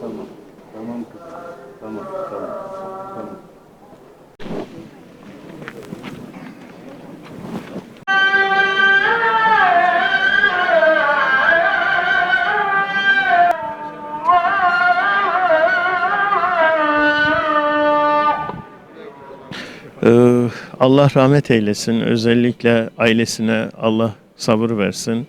Tamam. Tamam kızım. Tamam. Tamam. Tamam. Ee, Allah rahmet eylesin. Özellikle ailesine Allah sabır versin.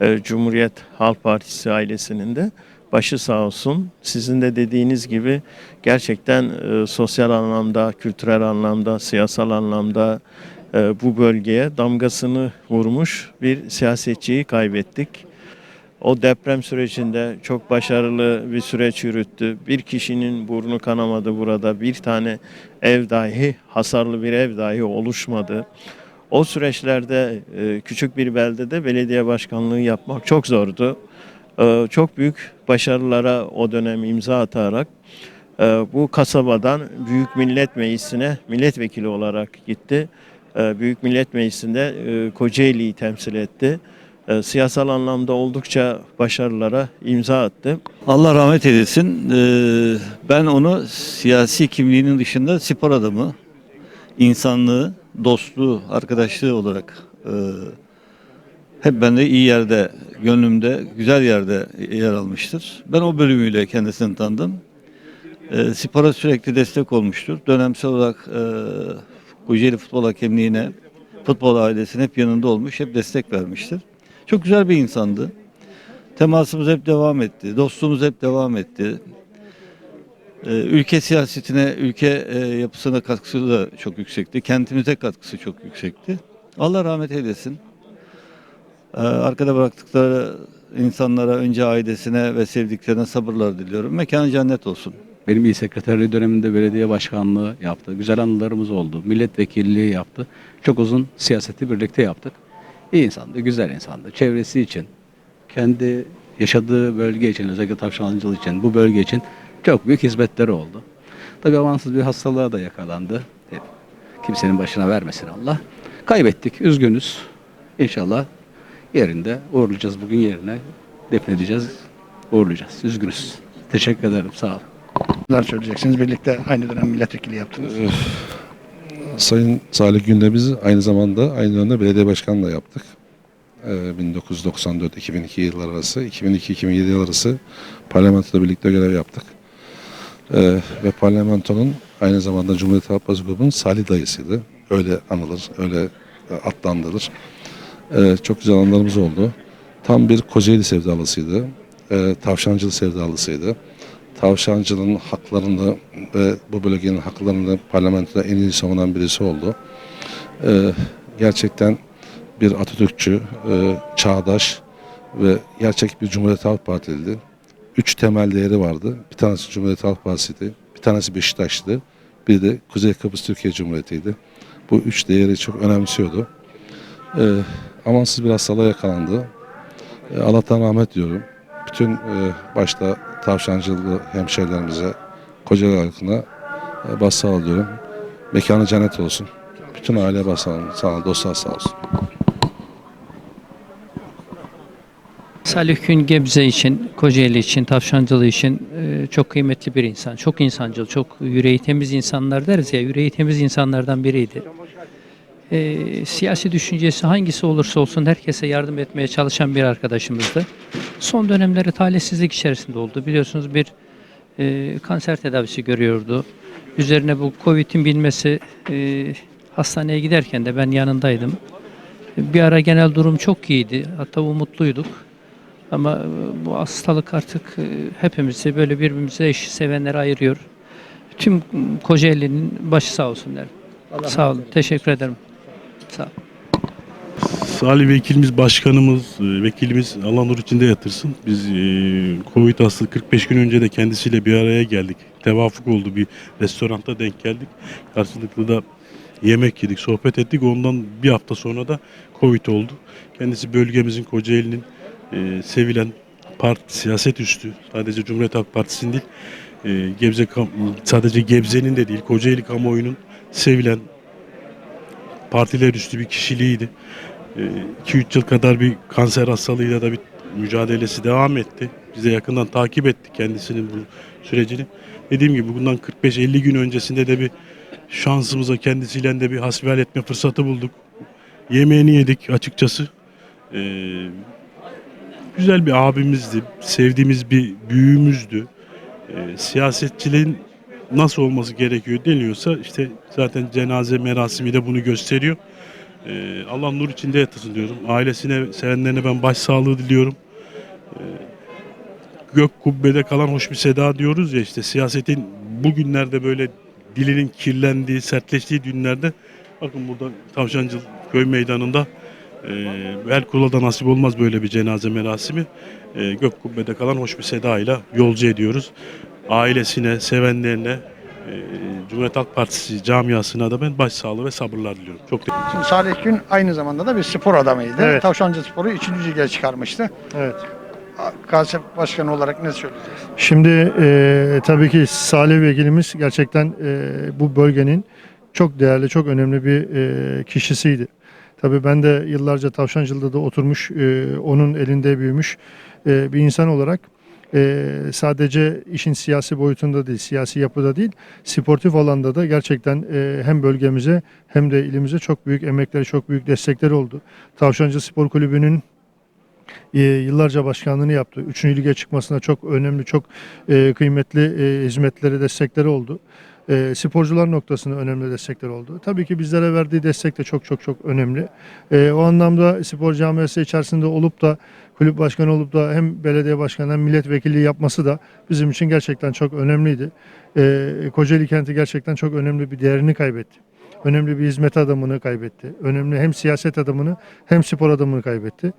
Ee, Cumhuriyet Halk Partisi ailesinin de başı sağ olsun. Sizin de dediğiniz gibi gerçekten e, sosyal anlamda, kültürel anlamda, siyasal anlamda e, bu bölgeye damgasını vurmuş bir siyasetçiyi kaybettik. O deprem sürecinde çok başarılı bir süreç yürüttü. Bir kişinin burnu kanamadı burada. Bir tane ev dahi, hasarlı bir ev dahi oluşmadı. O süreçlerde e, küçük bir beldede belediye başkanlığı yapmak çok zordu. E, Çok büyük başarılara o dönem imza atarak e, bu kasabadan Büyük Millet Meclisi'ne milletvekili olarak gitti. E, Büyük Millet Meclisi'nde e, Kocaeli'yi temsil etti. Siyasal anlamda oldukça başarılara imza attı. Allah rahmet eylesin. Ee, ben onu siyasi kimliğinin dışında spor adamı, insanlığı, dostluğu, arkadaşlığı olarak hep bende iyi yerde, gönlümde, güzel yerde yer almıştır. Ben o bölümüyle kendisini tanıdım. E, spora sürekli destek olmuştur. Dönemsel olarak e, Kocaeli Futbol Hakemliğine, futbol ailesine hep yanında olmuş, hep destek vermiştir. Çok güzel bir insandı. Temasımız hep devam etti. Dostluğumuz hep devam etti. Ee, ülke siyasetine, ülke e, yapısına katkısı da çok yüksekti. Kentimize katkısı çok yüksekti. Allah rahmet eylesin. Ee, arkada bıraktıkları insanlara, önce ailesine ve sevdiklerine sabırlar diliyorum. Mekanı cennet olsun. Benim il sekreterliği döneminde belediye başkanlığı yaptı. Güzel anılarımız oldu. Milletvekilliği yaptı. Çok uzun siyaseti birlikte yaptık. İyi insandı, güzel insandı. Çevresi için, kendi yaşadığı bölge için, özellikle Tavşancılı için, bu bölge için çok büyük hizmetleri oldu. Tabii amansız bir hastalığa da yakalandı. Kimsenin başına vermesin Allah. Kaybettik, üzgünüz. İnşallah yerinde uğurlayacağız bugün yerine. Defnedeceğiz, uğurlayacağız. Üzgünüz. Teşekkür ederim, sağ olun. Neler söyleyeceksiniz? Birlikte aynı dönem milletvekili yaptınız. Sayın Salih Gün'le biz aynı zamanda aynı dönemde belediye başkanlığı da yaptık. Ee, 1994-2002 yıllar arası, 2002-2007 yıl arası parlamentoda birlikte görev yaptık. Ee, ve parlamentonun aynı zamanda Cumhuriyet Halk Partisi grubunun Salih dayısıydı. Öyle anılır, öyle e, adlandırılır. Ee, çok güzel anılarımız oldu. Tam bir Kocaeli sevdalısıydı. Ee, Tavşancılı sevdalısıydı. Tavşancılığın haklarını ve bu bölgenin haklarını parlamentoda en iyi savunan birisi oldu. Ee, gerçekten bir Atatürkçü, e, çağdaş ve gerçek bir Cumhuriyet Halk Partiliydi. Üç temel değeri vardı. Bir tanesi Cumhuriyet Halk Partisi'ydi, bir tanesi Beşiktaş'tı, bir de Kuzey Kıbrıs Türkiye Cumhuriyeti'ydi. Bu üç değeri çok önemsiyordu. Ee, amansız bir hastalığa yakalandı. Ee, Allah'tan rahmet diyorum. Bütün e, başta tavşancılığı hemşehrilerimize, Kocaeli halkına e, başsağlığı diyorum. Mekanı cennet olsun. Bütün aile başsağlığı, sağ dostlar sağ olsun. Salih Gün Gebze için, Kocaeli için, Tavşancılı için e, çok kıymetli bir insan. Çok insancıl, çok yüreği temiz insanlar deriz ya, yüreği temiz insanlardan biriydi. E, siyasi düşüncesi hangisi olursa olsun herkese yardım etmeye çalışan bir arkadaşımızdı. Son dönemleri talihsizlik içerisinde oldu. Biliyorsunuz bir e, kanser tedavisi görüyordu. Üzerine bu Covid'in bilmesi e, hastaneye giderken de ben yanındaydım. Bir ara genel durum çok iyiydi. Hatta umutluyduk. Ama e, bu hastalık artık e, hepimizi böyle birbirimize eş sevenleri ayırıyor. Tüm Kocaeli'nin başı sağ olsun derim. sağ olun. Teşekkür ederim. Sağ. Salih Vekilimiz, Başkanımız, e, Vekilimiz Allah nur içinde yatırsın. Biz e, Covid hastası 45 gün önce de kendisiyle bir araya geldik. Tevafuk oldu bir restoranda denk geldik. Karşılıklı da yemek yedik, sohbet ettik. Ondan bir hafta sonra da Covid oldu. Kendisi bölgemizin, Kocaeli'nin e, sevilen parti, siyaset üstü. Sadece Cumhuriyet Halk Partisi'nin değil, Gebze, sadece Gebze'nin de değil, Kocaeli kamuoyunun sevilen partiler üstü bir kişiliğiydi. 2-3 yıl kadar bir kanser hastalığıyla da bir mücadelesi devam etti. Bize yakından takip etti kendisinin bu sürecini. Dediğim gibi bundan 45-50 gün öncesinde de bir şansımıza kendisiyle de bir hasbihal etme fırsatı bulduk. Yemeğini yedik açıkçası. Ee, güzel bir abimizdi. Sevdiğimiz bir büyüğümüzdü. Ee, siyasetçiliğin nasıl olması gerekiyor deniyorsa işte zaten cenaze merasimi de bunu gösteriyor. Ee, Allah nur içinde yatırsın diyorum. Ailesine, sevenlerine ben başsağlığı diliyorum. Ee, gök kubbede kalan hoş bir seda diyoruz ya işte siyasetin bugünlerde böyle dilinin kirlendiği, sertleştiği günlerde bakın burada Tavşancıl köy meydanında e, her kula da nasip olmaz böyle bir cenaze merasimi. E, gök kubbede kalan hoş bir seda ile yolcu ediyoruz. Ailesine, sevenlerine, e, Cumhuriyet Halk Partisi camiasına da ben başsağlığı ve sabırlar diliyorum. Çok teşekkür Şimdi Salih Gün aynı zamanda da bir spor adamıydı. Evet. Tavşancı Sporu 3. lige çıkarmıştı. Evet. Galatasaray Başkanı olarak ne söyleyeceksiniz? Şimdi e, tabii ki Salih Vekilimiz gerçekten e, bu bölgenin çok değerli, çok önemli bir e, kişisiydi. Tabii ben de yıllarca Tavşancılı'da da oturmuş, e, onun elinde büyümüş e, bir insan olarak e, sadece işin siyasi boyutunda değil, siyasi yapıda değil, sportif alanda da gerçekten e, hem bölgemize hem de ilimize çok büyük emekleri, çok büyük destekleri oldu. Tavşancı Spor Kulübü'nün e, yıllarca başkanlığını yaptı. Üçüncü lige çıkmasına çok önemli, çok e, kıymetli e, hizmetleri, destekleri oldu. Sporcular noktasında önemli destekler oldu. Tabii ki bizlere verdiği destek de çok çok çok önemli. O anlamda spor camiası içerisinde olup da kulüp başkanı olup da hem belediye başkanı hem milletvekilliği yapması da bizim için gerçekten çok önemliydi. E, Kocaeli kenti gerçekten çok önemli bir değerini kaybetti. Önemli bir hizmet adamını kaybetti. Önemli hem siyaset adamını hem spor adamını kaybetti.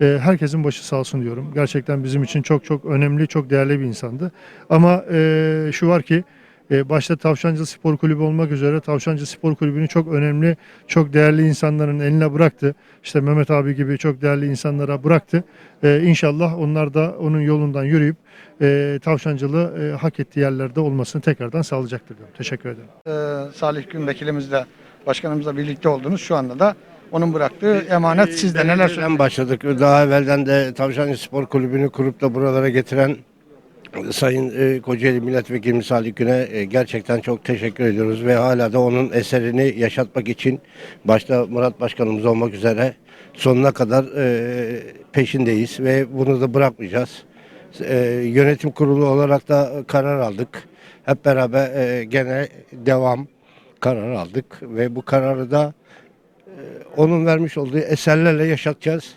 E, herkesin başı sağ olsun diyorum. Gerçekten bizim için çok çok önemli, çok değerli bir insandı. Ama e, şu var ki başta Tavşancı Spor Kulübü olmak üzere Tavşancı Spor Kulübü'nü çok önemli, çok değerli insanların eline bıraktı. İşte Mehmet abi gibi çok değerli insanlara bıraktı. E, inşallah onlar da onun yolundan yürüyüp e, Tavşancılı e, hak ettiği yerlerde olmasını tekrardan sağlayacaktır diyorum. Teşekkür ederim. Ee, Salih Gün vekilimizle, başkanımızla birlikte oldunuz. Şu anda da onun bıraktığı emanet sizde neler söyleyeceksiniz? başladık. Daha evvelden de Tavşancı Spor Kulübü'nü kurup da buralara getiren Sayın e, Kocaeli Milletvekili Salih Gün'e e, gerçekten çok teşekkür ediyoruz ve hala da onun eserini yaşatmak için başta Murat Başkanımız olmak üzere sonuna kadar e, peşindeyiz ve bunu da bırakmayacağız. E, yönetim kurulu olarak da karar aldık. Hep beraber e, gene devam karar aldık ve bu kararı da onun vermiş olduğu eserlerle yaşatacağız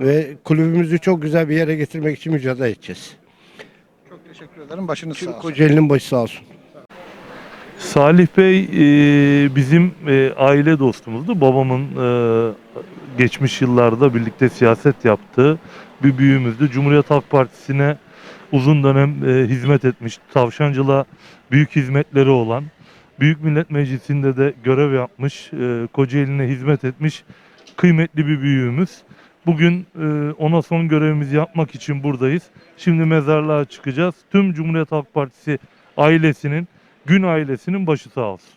ve kulübümüzü çok güzel bir yere getirmek için mücadele edeceğiz. Teşekkür ederim. Başınız sağ Tüm olsun. Kocaeli'nin başı sağ olsun. Salih Bey e, bizim e, aile dostumuzdu. Babamın e, geçmiş yıllarda birlikte siyaset yaptığı bir büyüğümüzdü. Cumhuriyet Halk Partisi'ne uzun dönem e, hizmet etmiş. Tavşancı'la büyük hizmetleri olan, Büyük Millet Meclisi'nde de görev yapmış, e, Kocaeli'ne hizmet etmiş kıymetli bir büyüğümüz. Bugün e, ona son görevimizi yapmak için buradayız. Şimdi mezarlığa çıkacağız. Tüm Cumhuriyet Halk Partisi ailesinin Gün ailesinin başı sağ olsun.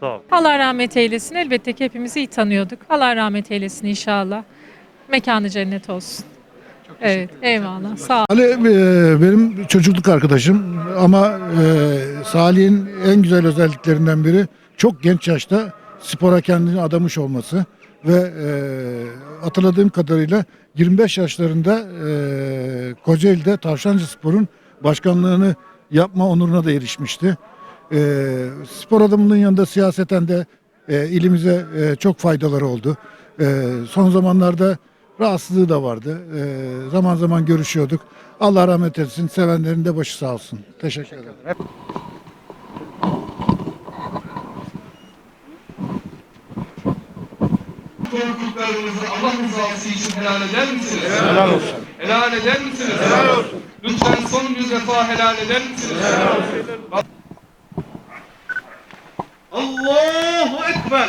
Sağ ol. Allah rahmet eylesin. Elbette ki hepimiz iyi tanıyorduk. Allah rahmet eylesin inşallah. Mekanı cennet olsun. Evet, eyvallah. Sağ ol. Ali e, benim çocukluk arkadaşım ama e, Salih'in en güzel özelliklerinden biri çok genç yaşta spora kendini adamış olması ve e, hatırladığım kadarıyla 25 yaşlarında e, Kocaeli'de Tavşancı Spor'un başkanlığını yapma onuruna da erişmişti. E, spor adamının yanında siyaseten de e, ilimize e, çok faydaları oldu. E, son zamanlarda rahatsızlığı da vardı. E, zaman zaman görüşüyorduk. Allah rahmet etsin. Sevenlerin de başı sağ olsun. Teşekkür ederim. doğurduklarınızı Allah rızası için helal eder misiniz? Helal olsun. Helal eder misiniz? Helal olsun. Lütfen son bir defa helal eder misiniz? Helal olsun. Allahu Ekber.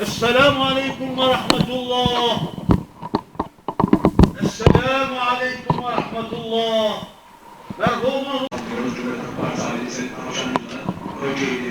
Esselamu Aleyküm ve Rahmetullah. Esselamu Aleyküm ve Rahmetullah. Merhumun. Önce